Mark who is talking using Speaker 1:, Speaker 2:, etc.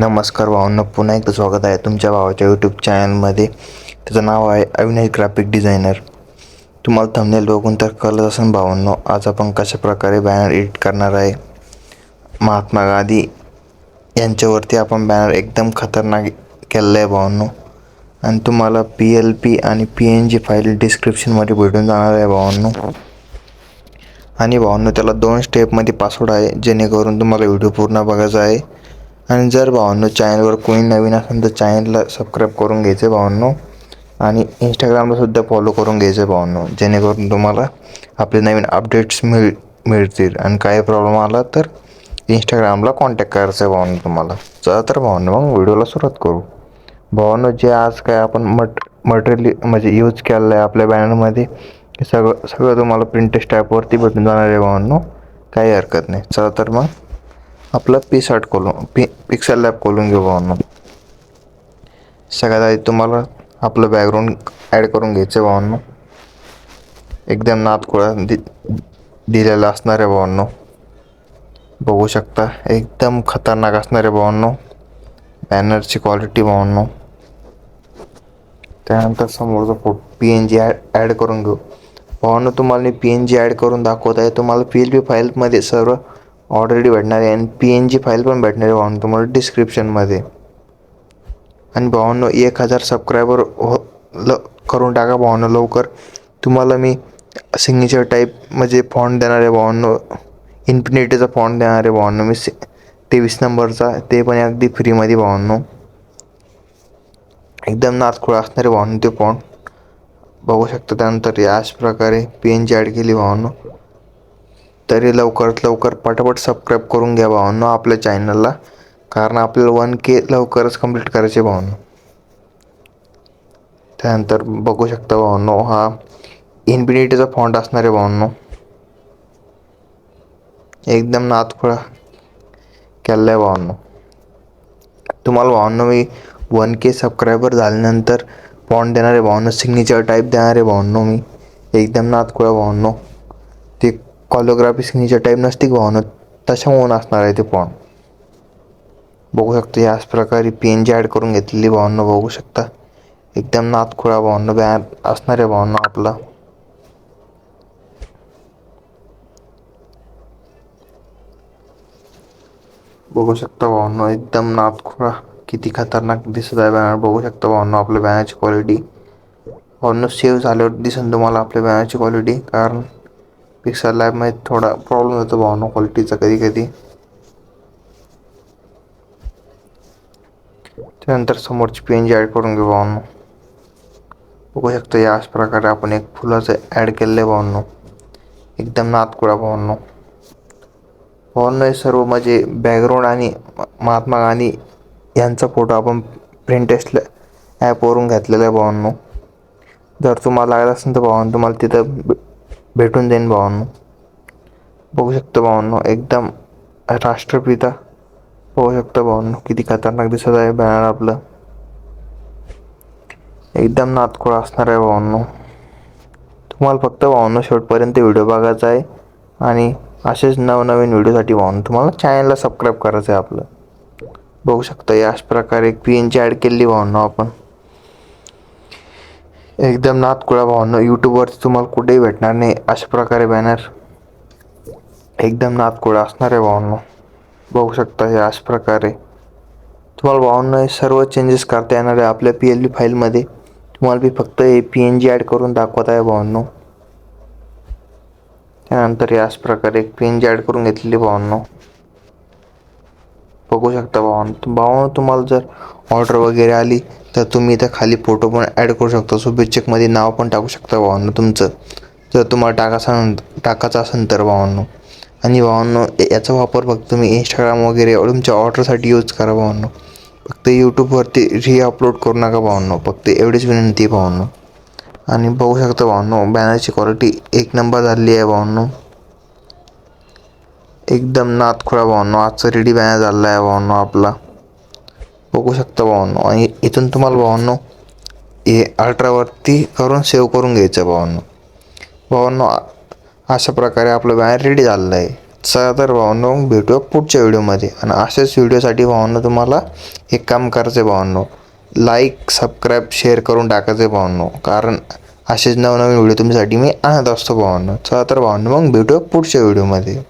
Speaker 1: नमस्कार भावांनो पुन्हा एकदा स्वागत आहे तुमच्या भावाच्या यूट्यूब चॅनलमध्ये त्याचं नाव आहे अविनाश ग्राफिक डिझायनर तुम्हाला थंबनेल बघून तर कळत असेल भावांनो आज आपण कशाप्रकारे बॅनर एडिट करणार आहे? महात्मा गांधी यांच्यावरती आपण बॅनर एकदम खतरनाक केलेलं आहे भावांनो. आणि तुम्हाला पी एल पी आणि पी एन जी फाईल डिस्क्रिप्शनमध्ये भेटून जाणार आहे भावांनो. आणि भावांनो त्याला दोन स्टेपमध्ये पासवर्ड आहे जेणेकरून तुम्हाला व्हिडिओ पूर्ण बघायचा आहे. आणि जर भावांनो चॅनलवर कोणी नवीन असेल तर चॅनलला सबस्क्राईब करून घ्यायचे भावांनो. आणि इंस्टाग्रामलासुद्धा फॉलो करून घ्यायचे भावांनो जेणेकरून तुम्हाला आपले नवीन अपडेट्स मिळ मिळतील. आणि काही प्रॉब्लेम आला तर इंस्टाग्रामला कॉन्टॅक्ट करायचं आहे भावांनो तुम्हाला. चला तर भावांनो मग व्हिडिओला सुरुवात करू. भावांनो जे आज काय आपण मट मटेरियल म्हणजे यूज केलेलं आहे आपल्या बॅनरमध्ये सगळं सगळं तुम्हाला प्रिंटेस्ट ॲपवरती भेटून जाणार आहे भावांनो. काही हरकत नाही. चला तर मग आपलं पी शर्ट खोलून पी पिक्सल लॅब खोलून घेऊ भावांनो सगळ्यात आधी तुम्हाला आपलं बॅकग्राऊंड ॲड करून घ्यायचं आहे भावांनो एकदम नातखोळा दि दिलेला असणार आहे भावांनो बघू शकता एकदम खतरनाक असणार आहे भावांनो बॅनरची क्वालिटी भावांनो त्यानंतर समोरचा photo P N G add add करून घेऊ. भावांनो तुम्हाला मी पी एन जी ॲड करून दाखवत आहे. तुम्हाला पी एल पी फाईलमध्ये सर्व ऑलरेडी भेटणार आहे. आणि पी एन जी फाईल पण भेटणार आहे भावांनो तुम्हाला डिस्क्रिप्शनमध्ये आणि भावांनो एक हजार सबस्क्रायबर हो ल करून टाका भावांनो लवकर. तुम्हाला मी सिग्नेचर टाईप म्हणजे फॉन्ट देणार आहे भावांनो. इन्फिनिटीचा फॉन्ट देणार आहे भावांनो मी. सि तेवीस नंबरचा. ते पण अगदी फ्रीमध्ये भावांनो. एकदम नाचखोळा असणारे आहे भावांनो ते फॉन्ट बघू शकता त्यानंतर याच प्रकारे पी एन जी ॲड केली भावांनो. तरी लवकरात लवकर पटापट सबस्क्राईब करून घ्या भावांनो आपल्या चॅनलला कारण आपल्याला वन के लवकरच कंप्लीट करायचे भावांनो. त्यानंतर बघू शकता भावांनो हा इन्फिनिटीचा फॉन्ट असणार आहे भावांनो. एकदम नातखुळा केला आहे भावांनो. तुम्हाला भावांनो मी वन के सबस्क्रायबर झाल्यानंतर फॉन्ट देणार आहे भावांनो सिग्नेचर टाईप देणार आहे भावांनो मी. एकदम नातखुळा भावांनो. ते कॉलोग्राफी सिग्नेचर टाईप नसते भावना भावांनो तशामुळं असणार आहे ते पण. बघू शकता याच प्रकारे पी एन जी ॲड करून घेतलेली भावना बघू शकता. एकदम नातखुळा भावना बॅन असणार आहे आपला. बघू शकता भावांनो एकदम नाथखोळा किती खतरनाक दिसत आहे बॅनर. बघू शकता भावांनो आपल्या बॅनरची क्वालिटी भावांनो सेव्ह झाल्यावर दिसेल तुम्हाला आपल्या बॅनरची क्वालिटी कारण पिक्सल लॅबमध्ये थोडा प्रॉब्लेम होतो भावांनो क्वालिटीचा कधी कधी. त्यानंतर समोरची पी एन जी ॲड करून घेऊ भावांनो. बघू या याच प्रकारे आपण एक फुलाचं ॲड केलेलं आहे भावांनो. एकदम नातकुळा भावांनो. भावांनो हे सर्व म्हणजे बॅकग्राऊंड आणि महात्मा गांधी यांचा फोटो आपण प्रिंटेस्ट ॲपवरून घेतलेला आहे भावांनो. जर तुम्हाला लागला असेल तर भावांनो तुम्हाला तिथं भेटून जाईन भावांनो. बघू शकतो भावांनो एकदम राष्ट्रपिता बघू शकतो भावांनो किती खतरनाक दिसत आहे बॅनर आपलं. एकदम नातखोळा असणार आहे भावांनो. तुम्हाला फक्त भावांनो शेवटपर्यंत व्हिडिओ बघायचा आहे आणि असेच नवनवीन व्हिडिओसाठी भावांनो तुम्हाला चॅनलला सबस्क्राईब करायचं आहे आपलं. बघू शकता याच प्रकारे एक पी एन जी ॲड केली भावांनो आपण. एकदम नातकुळा भावांनो. यूट्यूबवरती तुम्हाला कुठेही भेटणार नाही. अशा प्रकारे बॅनर एकदम नातकुळा असणार आहे भावांनो. बघू शकता हे अशा प्रकारे. तुम्हाला भावांनो हे सर्व चेंजेस करता येणार आहे आपल्या पी एल बी फाईलमध्ये तुम्हाला मी फक्त हे पी एन जी ॲड करून दाखवत आहे भावांनो. त्यानंतर हे अशा प्रकारे एक पी एन जी ॲड करून घेतलेली भावांनो. बघू शकता भावांनो. भावांनो तुम्हाला जर ऑर्डर वगैरे आली तर तुम्ही इथं खाली फोटो पण ॲड करू शकता. शुभेच्छकमध्ये नाव पण टाकू शकता भावांनो तुमचं. जर तुम्हाला टाकायचं टाकायचं असेल तर भावांनो. आणि भावांनो याचा वापर फक्त तुम्ही इंस्टाग्राम वगैरे तुमच्या ऑर्डरसाठी यूज करा भावांनो. फक्त यूट्यूबवरती री अपलोड करू नका भावांनो. फक्त एवढीच विनंती आहे भावांनो. आणि बघू शकता भावांनो बॅनरची क्वालिटी एक नंबर झालेली आहे भावांनो. एकदम नातखोळा भावांनो. आजचा रेडी बॅनर झालेला आहे भावांनो आपला. बघू शकता भावांनो. आणि इथून तुम्हाला भावांनो हे अल्ट्रावरती करून सेव्ह करून घ्यायचं आहे भावांनो. भावांनो अशा प्रकारे आपलं बॅनर रेडी झालेलं आहे चला तर भावांनो मग भेटूया पुढच्या व्हिडिओमध्ये. आणि अशाच व्हिडिओसाठी भावांनो तुम्हाला एक काम करायचं आहे भावांनो. लाईक सबस्क्राईब शेअर करून टाकायचं आहे भावांनो. कारण असेच नवनवीन व्हिडिओ तुमच्यासाठी मी आणत असतो भावांनो. चला तर भावांनो मग भेटूया पुढच्या व्हिडिओमध्ये.